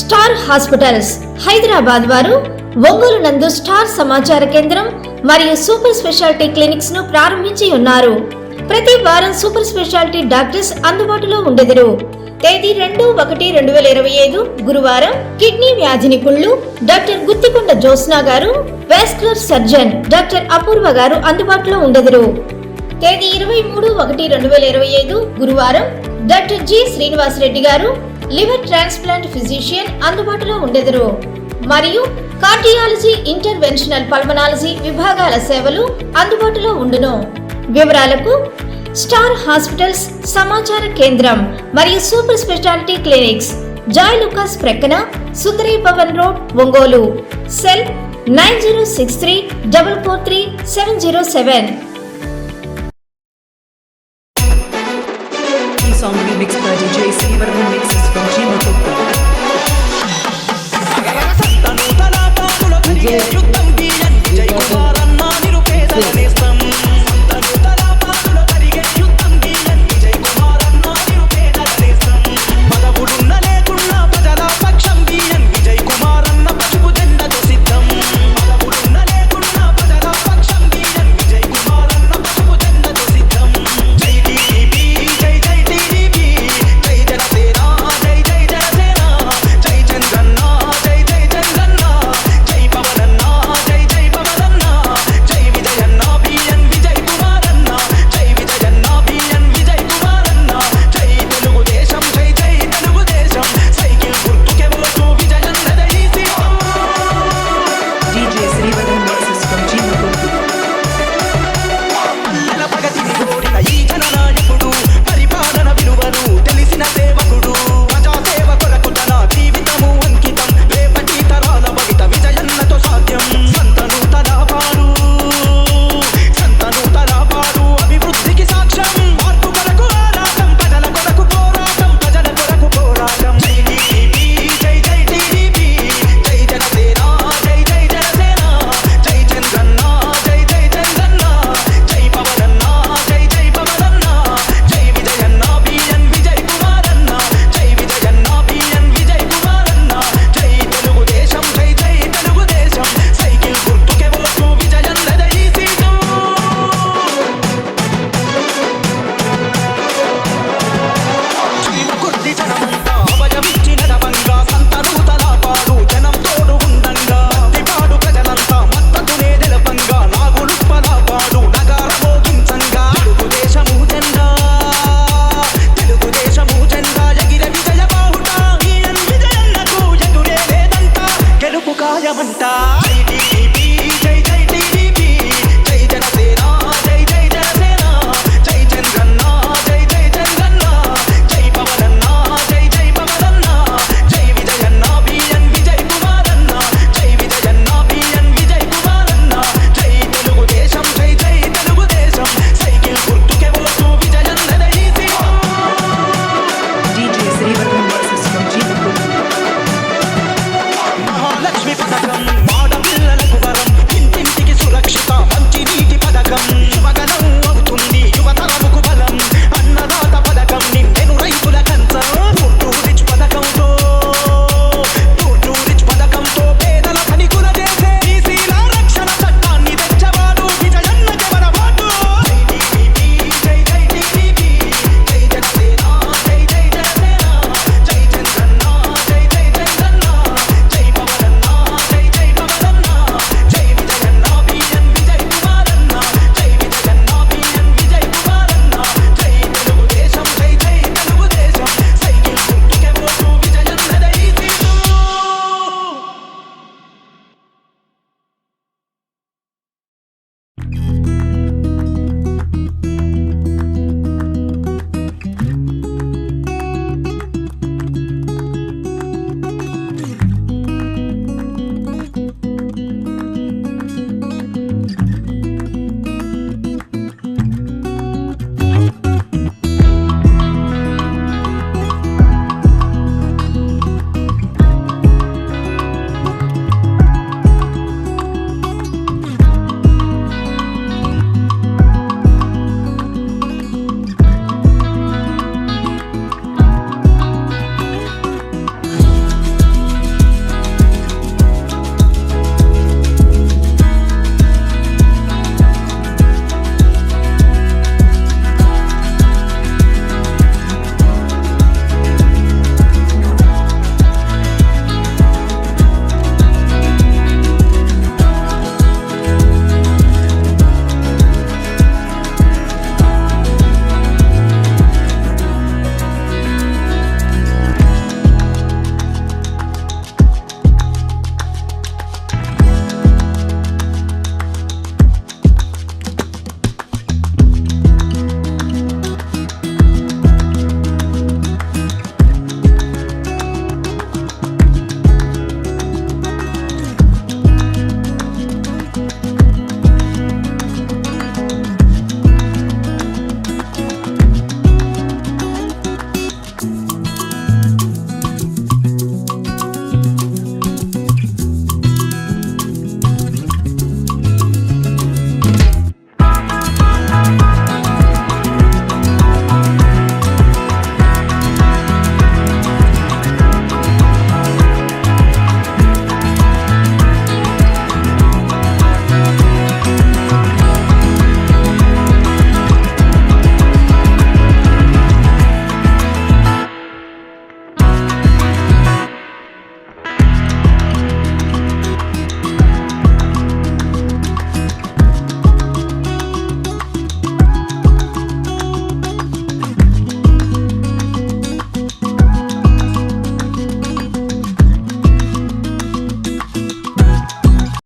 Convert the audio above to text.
Star hospitals. Hyderabad వారు ఒంగోలు నందు star సమాచార కేంద్రం మరియు సూపర్ స్పెషాలిటీ క్లినిక్స్ను ప్రారంభించి ఉన్నారు. ప్రతి వారం సూపర్ స్పెషాలిటీ డాక్టర్స్ అందుబాటులో ఉండెదరు. తేదీ రెండు ఒకటి రెండు వేల ఇరవై ఐదు గురువారం కిడ్నీ వ్యాధి నిపుణులు డాక్టర్ గుత్తికొండ జోస్నా గారు వాస్కులర్ సర్జన్ డాక్టర్ అపూర్వ గారు అందుబాటులో ఉండెదరు. తేదీ ఇరవై మూడు ఒకటి రెండు వేల ఇరవై ఐదు గురువారం డాక్టర్ జి శ్రీనివాస్ రెడ్డి గారు లివర్ ట్రాన్స్ప్లాంట్ ఫిజిషియన్ అందుబాటులో ఉండెదరు. మరియు కార్డియాలజీ ఇంటర్వెన్షనల్ పల్మనాలజీ విభాగాల సేవలు అందుబాటులో ఉండును. వివరాలకు స్టార్ హాస్పిటల్స్ సమాచార కేంద్రం మరియు super speciality clinics Joy Lukas ప్రక్కన Sundari Bhavan road Ongole. Cell nine zero six three double four three seven zero seven. มันตา